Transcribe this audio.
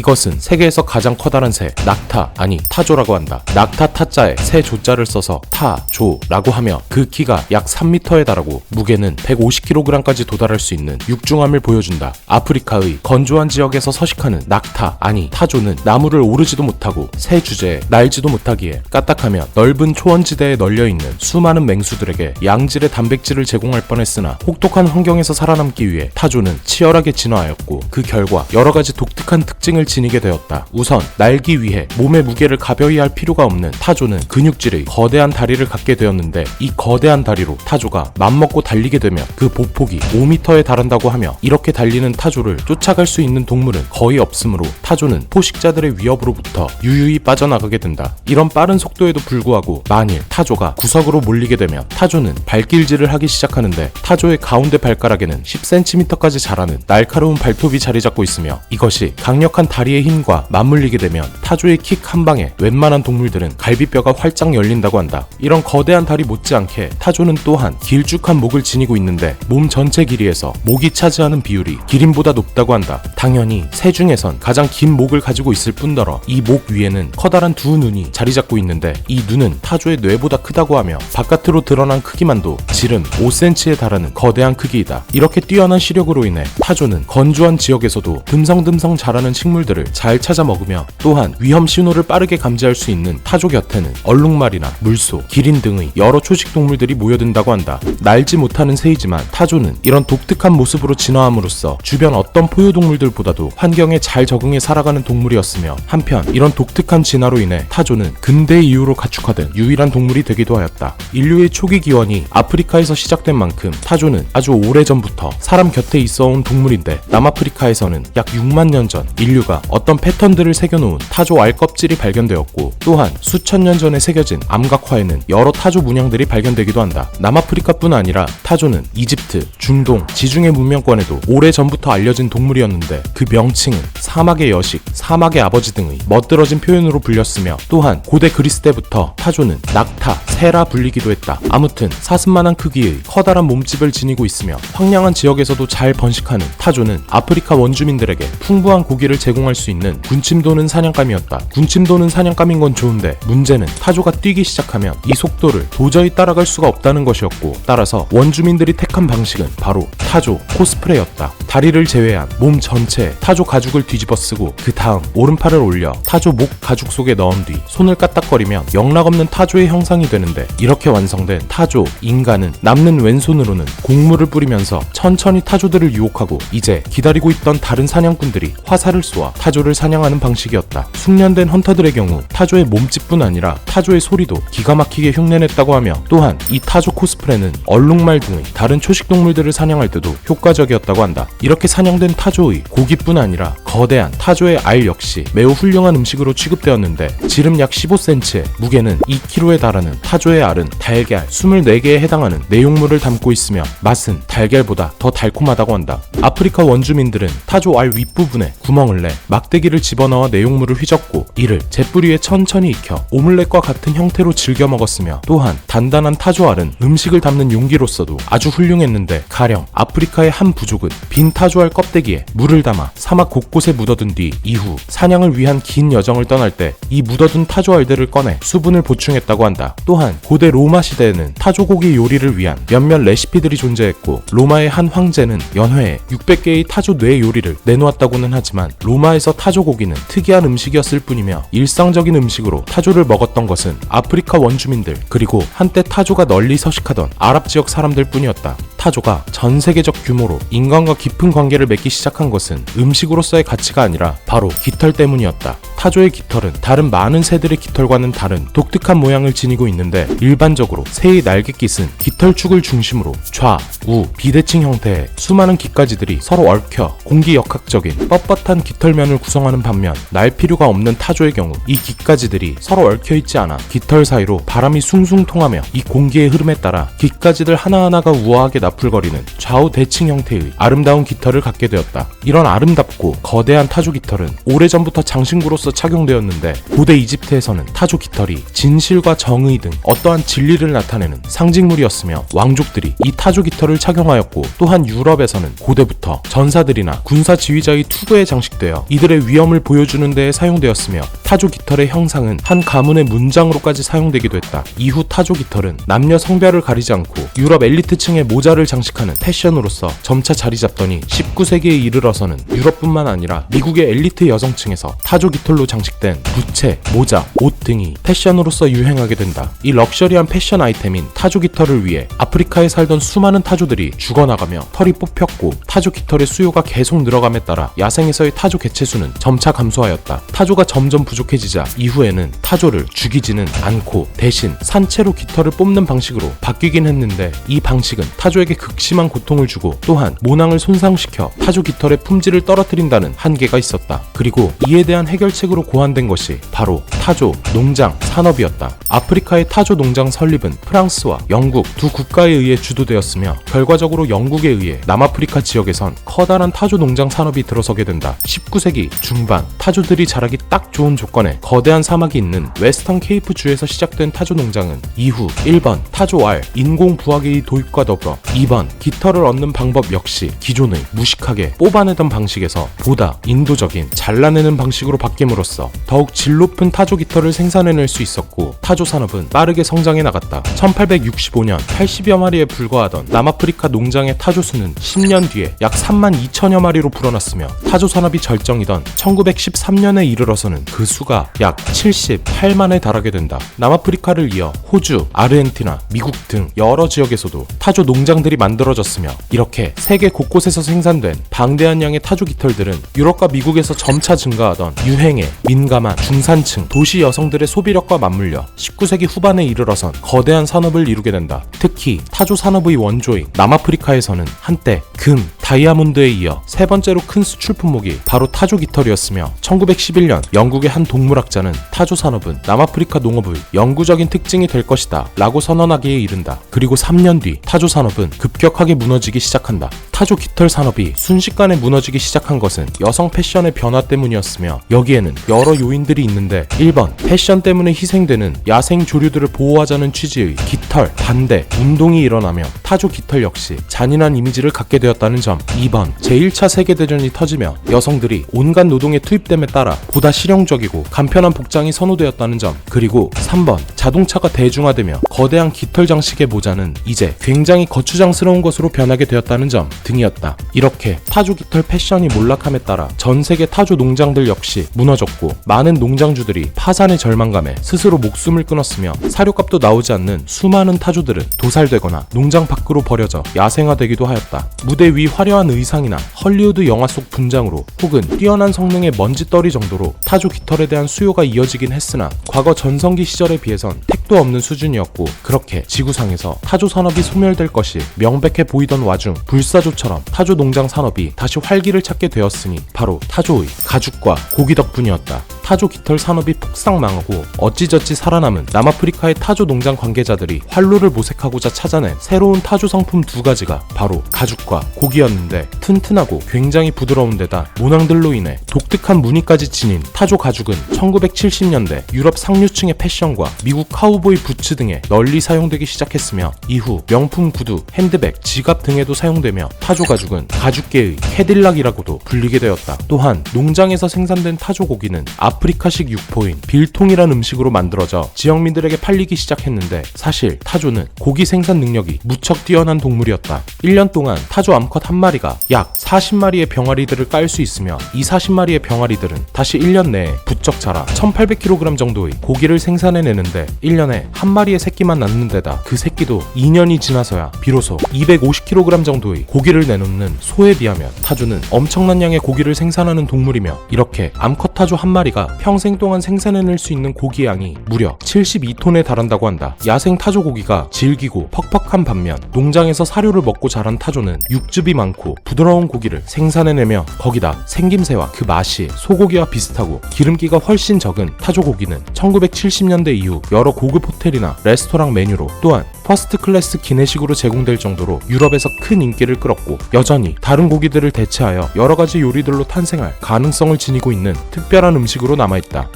이것은 세계에서 가장 커다란 새, 낙타, 아니 타조라고 한다. 낙타 타자에 새 조자를 써서 타조라고 하며 그 키가 약 3m에 달하고 무게는 150kg까지 도달할 수 있는 육중함을 보여준다. 아프리카의 건조한 지역에서 서식하는 낙타, 아니 타조는 나무를 오르지도 못하고 새 주제에 날지도 못하기에 까딱하면 넓은 초원지대에 널려 있는 수많은 맹수들에게 양질의 단백질을 제공할 뻔했으나 혹독한 환경에서 살아남기 위해 타조는 치열하게 진화하였고 그 결과 여러 가지 독특한 특징을 지니게 되었다. 우선 날기 위해 몸의 무게를 가벼이 할 필요가 없는 타조는 근육질의 거대한 다리를 갖게 되었는데 이 거대한 다리로 타조가 맘먹고 달리게 되면 그 보폭이 5m에 달한다고 하며 이렇게 달리는 타조를 쫓아갈 수 있는 동물은 거의 없으므로 타조는 포식자들의 위협으로부터 유유히 빠져나가게 된다. 이런 빠른 속도에도 불구하고 만일 타조가 구석으로 몰리게 되면 타조는 발길질을 하기 시작하는데 타조의 가운데 발가락에는 10cm까지 자라는 날카로운 발톱이 자리 잡고 있으며 이것이 강력한 다 리의 힘과 맞물리게 되면 타조의 킥 한 방에 웬만한 동물들은 갈비뼈가 활짝 열린다고 한다. 이런 거대한 다리 못지않게 타조는 또한 길쭉한 목을 지니고 있는데 몸 전체 길이에서 목이 차지하는 비율이 기린보다 높다고 한다. 당연히 새 중에선 가장 긴 목을 가지고 있을 뿐더러 이 목 위에는 커다란 두 눈이 자리 잡고 있는데 이 눈은 타조의 뇌보다 크다고 하며 바깥으로 드러난 크기만도 지름 5cm에 달하는 거대한 크기이다. 이렇게 뛰어난 시력으로 인해 타조는 건조한 지역에서도 듬성듬성 자라는 식물 들을 잘 찾아 먹으며 또한 위험 신호를 빠르게 감지할 수 있는 타조 곁에는 얼룩말이나 물소, 기린 등의 여러 초식 동물들이 모여든다고 한다. 날지 못하는 새이지만 타조는 이런 독특한 모습으로 진화함으로써 주변 어떤 포유동물들보다도 환경에 잘 적응해 살아가는 동물이었으며 한편 이런 독특한 진화로 인해 타조는 근대 이후로 가축화된 유일한 동물이 되기도 하였다. 인류의 초기 기원이 아프리카에서 시작된 만큼 타조는 아주 오래전부터 사람 곁에 있어온 동물인데 남아프리카에서는 약 6만 년 전 인류가 어떤 패턴들을 새겨놓은 타조 알 껍질이 발견되었고 또한 수천 년 전에 새겨진 암각화에는 여러 타조 문양들이 발견되기도 한다. 남아프리카뿐 아니라 타조는 이집트, 중동, 지중해 문명권에도 오래전부터 알려진 동물이었는데 그 명칭은 사막의 여식, 사막의 아버지 등의 멋들어진 표현으로 불렸으며 또한 고대 그리스 때부터 타조는 낙타, 새라 불리기도 했다. 아무튼 사슴만한 크기의 커다란 몸집을 지니고 있으며 황량한 지역에서도 잘 번식하는 타조는 아프리카 원주민들에게 풍부한 고기를 제공 할 수 있는 군침 도는 사냥감이었다. 군침 도는 사냥감인 건 좋은데 문제는 타조가 뛰기 시작하면 이 속도를 도저히 따라갈 수가 없다는 것이었고 따라서 원주민들이 택한 방식은 바로 타조 코스프레였다. 다리를 제외한 몸 전체에 타조 가죽을 뒤집어 쓰고 그 다음 오른팔을 올려 타조 목 가죽 속에 넣은 뒤 손을 까딱거리면 영락없는 타조의 형상이 되는데 이렇게 완성된 타조 인간은 남는 왼손으로는 곡물을 뿌리면서 천천히 타조들을 유혹하고 이제 기다리고 있던 다른 사냥꾼들이 화살을 쏘아 타조를 사냥하는 방식이었다. 숙련된 헌터들의 경우 타조의 몸집뿐 아니라 타조의 소리도 기가 막히게 흉내냈다고 하며 또한 이 타조 코스프레는 얼룩말 등의 다른 초식 동물들을 사냥할 때도 효과적이었다고 한다. 이렇게 사냥된 타조의 고기뿐 아니라 거대한 타조의 알 역시 매우 훌륭한 음식으로 취급되었는데 지름 약 15cm에 무게는 2kg에 달하는 타조의 알은 달걀 24개에 해당하는 내용물을 담고 있으며 맛은 달걀보다 더 달콤하다고 한다. 아프리카 원주민들은 타조 알 윗부분에 구멍을 내 막대기를 집어넣어 내용물을 휘젓고 이를 잿뿌리에 천천히 익혀 오믈렛과 같은 형태로 즐겨 먹었으며 또한 단단한 타조 알은 음식을 담는 용기로서도 아주 훌륭했는데 가령 아프리카의 한 부족은 빈 타조 알 껍데기에 물을 담아 사막 곳곳에 묻어둔 뒤 이후 사냥을 위한 긴 여정을 떠날 때 이 묻어둔 타조 알들을 꺼내 수분을 보충했다고 한다. 또한 고대 로마 시대에는 타조고기 요리를 위한 몇몇 레시피들이 존재했고 로마의 한 황제는 연회에 600개의 타조 뇌 요리를 내놓았다고는 하지만 로마 에서 타조 고기는 특이한 음식이었을 뿐이며 일상적인 음식으로 타조를 먹었던 것은 아프리카 원주민들 그리고 한때 타조가 널리 서식하던 아랍 지역 사람들 뿐이었다. 타조가 전 세계적 규모로 인간과 깊은 관계를 맺기 시작한 것은 음식으로서의 가치가 아니라 바로 깃털 때문이었다. 타조의 깃털은 다른 많은 새들의 깃털과는 다른 독특한 모양을 지니고 있는데 일반적으로 새의 날갯깃은 깃털축을 중심으로 좌, 우, 비대칭 형태의 수많은 깃가지들이 서로 얽혀 공기역학적인 뻣뻣한 깃털면을 구성하는 반면 날 필요가 없는 타조의 경우 이 깃가지들이 서로 얽혀 있지 않아 깃털 사이로 바람이 숭숭 통하며 이 공기의 흐름에 따라 깃가지들 하나하나가 우아하게 나 풀거리는 좌우 대칭 형태의 아름다운 깃털을 갖게 되었다. 이런 아름답고 거대한 타조 깃털은 오래전부터 장신구로서 착용되었는데 고대 이집트에서는 타조 깃털이 진실과 정의 등 어떠한 진리를 나타내는 상징물이었으며 왕족들이 이 타조 깃털을 착용하였고 또한 유럽에서는 고대부터 전사들이나 군사 지휘자의 투구에 장식되어 이들의 위엄을 보여주는 데에 사용되었으며 타조 깃털의 형상은 한 가문의 문장으로까지 사용되기도 했다. 이후 타조 깃털은 남녀 성별을 가리지 않고 유럽 엘리트층의 모자를 장식하는 패션으로서 점차 자리 잡더니 19세기에 이르러서는 유럽뿐만 아니라 미국의 엘리트 여성층에서 타조 깃털로 장식된 부채, 모자, 옷 등이 패션으로서 유행하게 된다. 이 럭셔리한 패션 아이템인 타조 깃털을 위해 아프리카에 살던 수많은 타조들이 죽어나가며 털이 뽑혔고 타조 깃털의 수요가 계속 늘어감에 따라 야생에서의 타조 개체수는 점차 감소하였다. 타조가 점점 부족해지자 이후에는 타조를 죽이지는 않고 대신 산채로 깃털을 뽑는 방식으로 바뀌긴 했는데 이 방식은 타조에게 극심한 고통을 주고 또한 모낭을 손상시켜 타조 깃털의 품질을 떨어뜨린다는 한계가 있었다. 그리고 이에 대한 해결책으로 고안된 것이 바로 타조 농장 산업이었다. 아프리카의 타조 농장 설립은 프랑스와 영국 두 국가에 의해 주도되었으며 결과적으로 영국에 의해 남아프리카 지역에선 커다란 타조 농장 산업이 들어서게 된다. 19세기 중반 타조들이 자라기 딱 좋은 조건에 거대한 사막이 있는 웨스턴 케이프 주에서 시작된 타조 농장은 이후 1번 타조 알 인공 부화기의 도입과 더불어 2번 깃털을 얻는 방법 역시 기존의 무식하게 뽑아내던 방식에서 보다 인도적인 잘라내는 방식으로 바뀜으로써 더욱 질 높은 타조 깃털을 생산해낼 수 있었고 타조 산업은 빠르게 성장해 나갔다. 1865년 80여 마리에 불과하던 남아프리카 농장의 타조 수는 10년 뒤에 약 3만 2천여 마리로 불어났으며 타조 산업이 절정이던 1913년에 이르러서는 그 수가 약 78만에 달하게 된다. 남아프리카를 이어 호주, 아르헨티나, 미국 등 여러 지역에서도 타조 농장들이 만들어졌으며 이렇게 세계 곳곳에서 생산된 방대한 양의 타조 깃털들은 유럽과 미국에서 점차 증가하던 유행에 민감한 중산층 도시 여성들의 소비력과 맞물려 19세기 후반에 이르러선 거대한 산업을 이루게 된다. 특히 타조 산업의 원조인 남아프리카에서는 한때 금, 다이아몬드에 이어 세 번째로 큰 수출 품목이 바로 타조 깃털이었으며 1911년 영국의 한 동물학자는 타조 산업은 남아프리카 농업의 영구적인 특징이 될 것이다 라고 선언하기에 이른다. 그리고 3년 뒤 타조 산업은 급격하게 무너지기 시작한다. 타조 깃털 산업이 순식간에 무너지기 시작한 것은 여성 패션의 변화 때문이었으며 여기에는 여러 요인들이 있는데 1번 패션 때문에 희생되는 야생 조류들을 보호하자는 취지의 깃털 반대 운동이 일어나며 타조 깃털 역시 잔인한 이미지를 갖게 되었다는 점. 2번 제1차 세계대전이 터지며 여성들이 온갖 노동에 투입됨에 따라 보다 실용적이고 간편한 복장이 선호되었다는 점. 그리고 3번 자동차가 대중화되며 거대한 깃털 장식의 모자는 이제 굉장히 거추장스러운 것으로 변하게 되었다는 점 등이었다. 이렇게 타조 깃털 패션이 몰락함에 따라 전 세계 타조 농장들 역시 무너졌고 많은 농장주들이 파산의 절망감에 스스로 목숨을 끊었으며 사료값도 나오지 않는 수많은 타조들은 도살되거나 농장 밖으로 버려져 야생화되기도 하였다. 무대 위 화려한 의상이나 헐리우드 영화 속 분장으로 혹은 뛰어난 성능의 먼지떨이 정도로 타조 깃털에 대한 수요가 이어지긴 했으나 과거 전성기 시절에 비해선 택도 없는 수준이었고 그렇게 지구상에서 타조 산업이 소멸될 것이 명백해 보이던 와중 불사조처럼 타조 농장 산업이 다시 활기를 찾게 되었으니 바로 타조의 가죽과 고기 덕분이었다. 타조 깃털 산업이 폭삭 망하고 어찌저찌 살아남은 남아프리카의 타조 농장 관계자들이 활로를 모색하고자 찾아낸 새로운 타조 상품 두 가지가 바로 가죽과 고기였는데 튼튼하고 굉장히 부드러운 데다 모낭들로 인해 독특한 무늬까지 지닌 타조 가죽은 1970년대 유럽 상류층의 패션과 미국 카우보이 부츠 등에 널리 사용되기 시작했으며 이후 명품 구두, 핸드백, 지갑 등에도 사용되며 타조 가죽은 가죽계의 캐딜락이라고도 불리게 되었다. 또한 농장에서 생산된 타조 고기는 아프리카식 육포인 빌통이란 음식으로 만들어져 지역민들에게 팔리기 시작했는데 사실 타조는 고기 생산 능력이 무척 뛰어난 동물이었다. 1년 동안 타조 암컷 한 마리가 약 40마리의 병아리들을 깔 수 있으며 이 40마리의 병아리들은 다시 1년 내에 부쩍 자라 1800kg 정도의 고기를 생산해내는데 1년에 한 마리의 새끼만 낳는 데다 그 새끼도 2년이 지나서야 비로소 250kg 정도의 고기를 내놓는 소에 비하면 타조는 엄청난 양의 고기를 생산하는 동물이며 이렇게 암컷 타조 한 마리가 평생 동안 생산해낼 수 있는 고기 양이 무려 72톤에 달한다고 한다. 야생 타조 고기가 질기고 퍽퍽한 반면 농장에서 사료를 먹고 자란 타조는 육즙이 많고 부드러운 고기를 생산해내며 거기다 생김새와 그 맛이 소고기와 비슷하고 기름기가 훨씬 적은 타조 고기는 1970년대 이후 여러 고급 호텔이나 레스토랑 메뉴로 또한 퍼스트 클래스 기내식으로 제공될 정도로 유럽에서 큰 인기를 끌었고 여전히 다른 고기들을 대체하여 여러 가지 요리들로 탄생할 가능성을 지니고 있는 특별한 음식으로 남아있다.